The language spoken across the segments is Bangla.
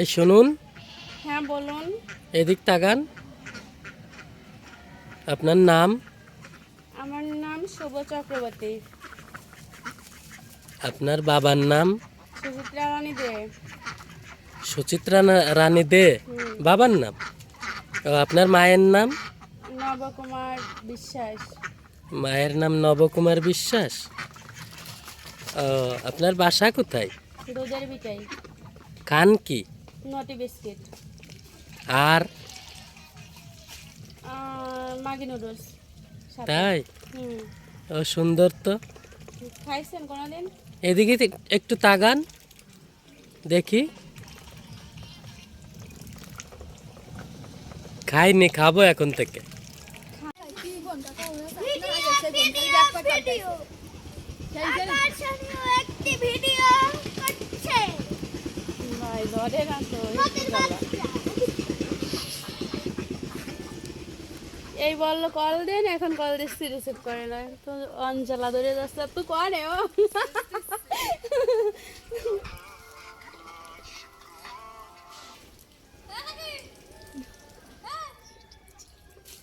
এই শুনুন। হ্যাঁ বলুন। এদিক তাকান। আপনার নাম? আমার নাম শুভ চক্রবর্তী। আপনার বাবার নাম? সুচিত্রা রানী দে। সুচিত্রা রানী দে। বাবার নাম? আপনার মায়ের নাম? নবকুমার বিশ্বাস। মায়ের নাম নবকুমার বিশ্বাস? আপনার বাসা কোথায়? দুধের বিটাই। খান কি? নটি বিস্কিট আর? মাগি নুডলস তাই? ও সুন্দর তো। খাইছেন কোনোদিন? এদিকে একটু তাগান দেখি। খাইনি খাব এখন থেকে। ভিডিও ভাই ধরে না তো এই বলল কল দেন এখন কল দিচ্ছি রিসিভ করে না তো অঞ্চলা ধরে যাচ্ছে তো করে ও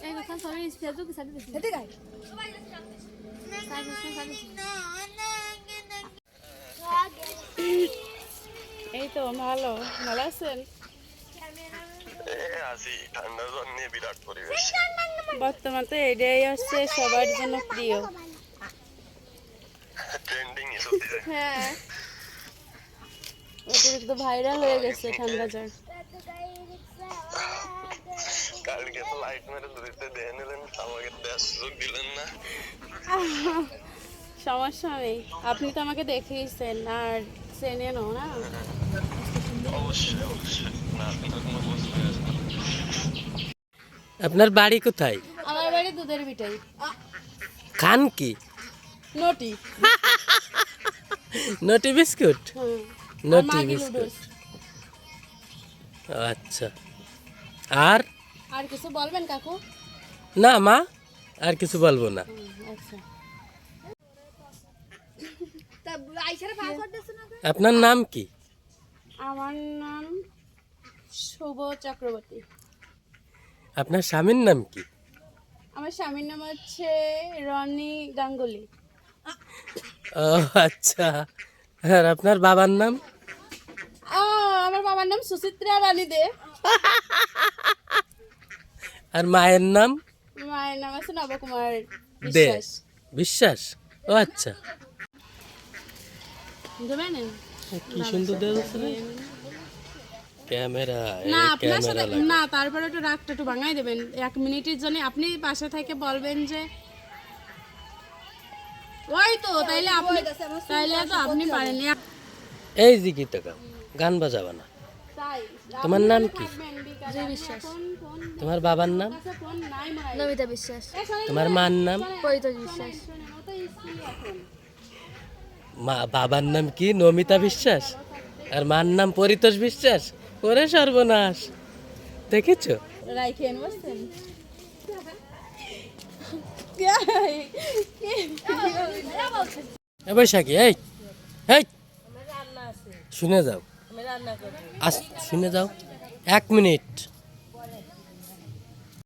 এই কথা সবাই ফেসবুকে সাথে দিচ্ছি এই তো ভালো। ভালো আছেন? পরিবেশ। বর্তমান তো এটাই হচ্ছে সবার জন্য প্রিয়। ট্রেন্ডিং হ্যাঁ। অতিরিক্ত ভাইরাল হয়ে গেছে ঠান্ডা জ্বর। কালকে তো লাইট মেরে দিতে দিয়ে নিলেন আমাকে দেওয়ার সুযোগ দিলেন না। সমস্যা নেই। আপনি তো আমাকে দেখিয়েছেন আর চেনেনও না অবশ্যই অবশ্যই না আপনি তো কোনো বুঝতে পারছেন আপনার বাড়ি কোথায় আমার বাড়ি দুধের বিটাই খান কি নটি নটি বিস্কুট হুম নটি মাগি বিস্কুট নুডলস আচ্ছা আর আর কিছু বলবেন কাকু না মা আর কিছু বলব না হুম, আচ্ছা আপনার নাম কি? আমার নাম শুভ চক্রবর্তী। আপনার স্বামীর নাম কি? আমার স্বামীর নাম হচ্ছে রনি গাঙ্গুলি। ও আচ্ছা। আর আপনার বাবার নাম? আমার বাবার নাম সুচিত্রা রানী দে। আর মায়ের নাম? মায়ের নাম আছে নবকুমার দে। বিশ্বাস। বিশ্বাস? ও আচ্ছা। কি সুন্দর দেওয়া যাচ্ছে না ক্যামেরা না আপনার সাথে না তারপরে একটু রাগটা একটু ভাঙাই দেবেন এক মিনিটের জন্য আপনি পাশে থেকে বলবেন যে ওই তো তাইলে আপনি তাইলে তো আপনি পারেন এই টাকা গান বাজাবা না। তোমার নাম কি বিশ্বাস। তোমার বাবার নাম? ফোন নাই। নমিতা বিশ্বাস। তোমার মার নাম? পরিতোষ বিশ্বাস শোনেন, ও তো স্কুলে এখন। মা বাবার নাম কি? নমিতা বিশ্বাস? আর মার নাম পরিতোষ বিশ্বাস? ওরে সর্বনাশ। দেখেছ? বৈশাখী এই এই। শুনে যাও। আস শুনে যাও। এক মিনিট।